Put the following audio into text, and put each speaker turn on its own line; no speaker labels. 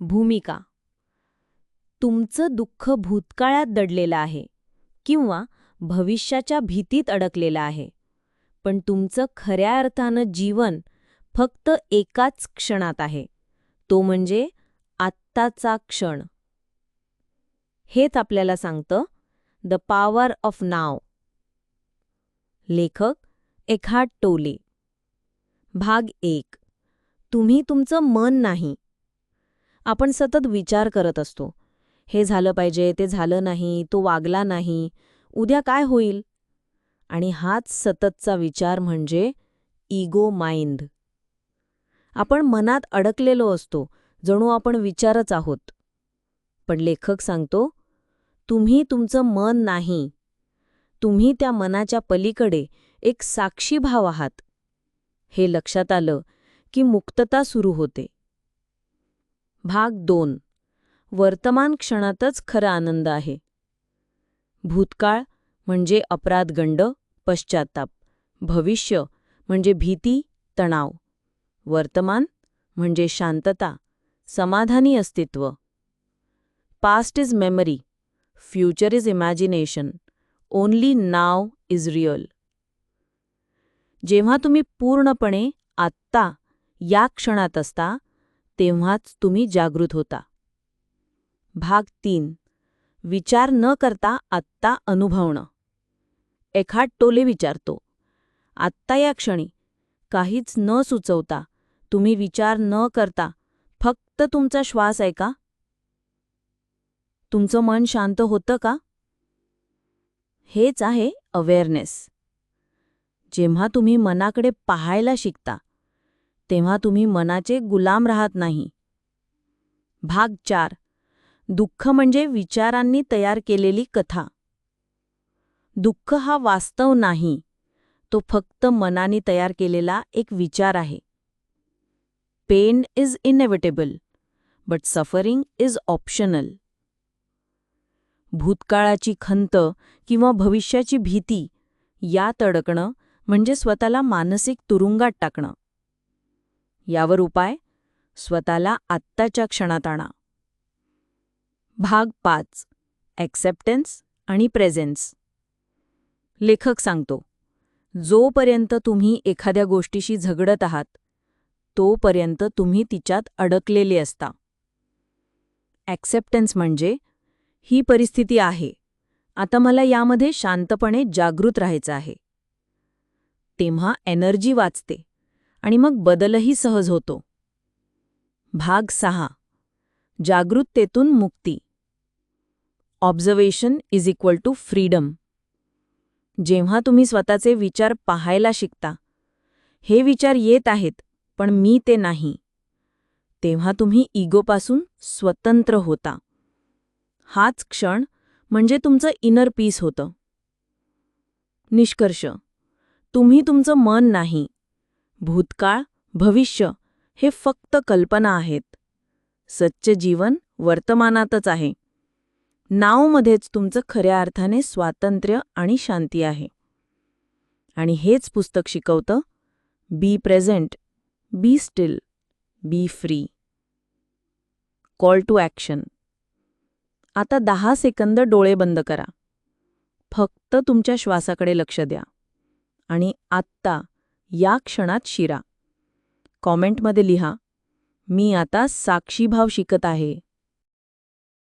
भूमिका. तुमचं दुःख भूतकाळात दडलेलं आहे किंवा भविष्याच्या भीतीत अडकलेलं आहे पण तुमचं खऱ्या अर्थानं जीवन फक्त एकाच क्षणात आहे तो म्हणजे आत्ताचा क्षण. हेच आपल्याला सांगतं द पॉवर ऑफ नाव. लेखक एखाद टोले. भाग एक. तुम्ही तुमचं मन नाही आपण सतत विचार करत असतो. हे झालं पाहिजे ते झालं नाही तो वागला नाही उद्या काय होईल? आणि हाच सततचा विचार म्हणजे इगो माइंड. आपण मनात अडकलेलो असतो जणू आपण विचारच आहोत. पण लेखक सांगतो तुम्ही तुमचं मन नाही. तुम्ही त्या मनाच्या पलीकडे एक साक्षी भाव आहात. हे लक्षात आलं की मुक्तता सुरू होते. भाग दोन. वर्तमान क्षणातच खरा आनंद आहे. भूतकाळ म्हणजे अपराधगंड पश्चाताप भविष्य म्हणजे भीती तणाव. वर्तमान म्हणजे शांतता समाधानी अस्तित्व. Past is memory future is imagination only now is real जेव्हा तुम्ही पूर्णपणे आत्ता या क्षणात असता तेव्हाच तुम्ही जागृत होता. भाग तीन. विचार न करता आत्ता अनुभवणं. एखाद टोले विचारतो. आत्ता या क्षणी. काहीच न सुचवता. तुम्ही विचार न करता. फक्त तुमचा श्वास आहे का? तुमचं मन शांत होतं का? हेच आहे अवेअरनेस. जेव्हा तुम्ही मनाकडे पाहायला शिकता तेव्हा तुम्ही मनाचे गुलाम राहत नाही. भाग चार. दुःख म्हणजे विचारांनी तयार केलेली कथा. दुःख हा वास्तव नाही. तो फक्त मनाने तयार केलेला एक विचार आहे. Pain is inevitable but suffering is optional भूतकाळाची खंत किंवा भविष्याची भीती यात अडकणं म्हणजे स्वतःला मानसिक तुरुंगात टाकणं. यावर उपाय स्वतःला आत्ताच्या क्षणात आणा. भाग पाच ॲक्सेप्टन्स आणि प्रेझेन्स लेखक सांगतो जोपर्यंत तुम्ही एखाद्या गोष्टीशी झगडत आहात तोपर्यंत तुम्ही तिच्यात अडकलेले असता. ॲक्सेप्टन्स म्हणजे ही परिस्थिती आहे आता मला यामध्ये शांतपणे जागृत राहायचं आहे. तेव्हा एनर्जी वाचते. आणि मग बदलही सहज होतो. भाग सहा. जागृततेतून मुक्ती. Observation is equal to freedom जेव्हा तुम्ही स्वतःचे विचार पाहायला शिकता हे विचार येत आहेत पण मी ते नाही. तेव्हा तुम्ही इगोपासून स्वतंत्र होता. हाच क्षण म्हणजे तुमचं इनर पीस होतं. निष्कर्ष. तुम्ही तुमचं मन नाही. भूतकाळ भविष्य हे फक्त कल्पना आहेत. सच्च जीवन वर्तमानातच आहे. नावमध्येच तुमचं खऱ्या अर्थाने स्वातंत्र्य आणि शांती आहे. आणि हेच पुस्तक शिकवतं be present be still be free. Call to action. आता दहा सेकंद डोळे बंद करा. फक्त तुमच्या श्वासाकडे लक्ष द्या. आणि आत्ता या क्षणात शिरा. कॉमेंटमध्ये लिहा मी आता साक्षीभाव शिकत आहे.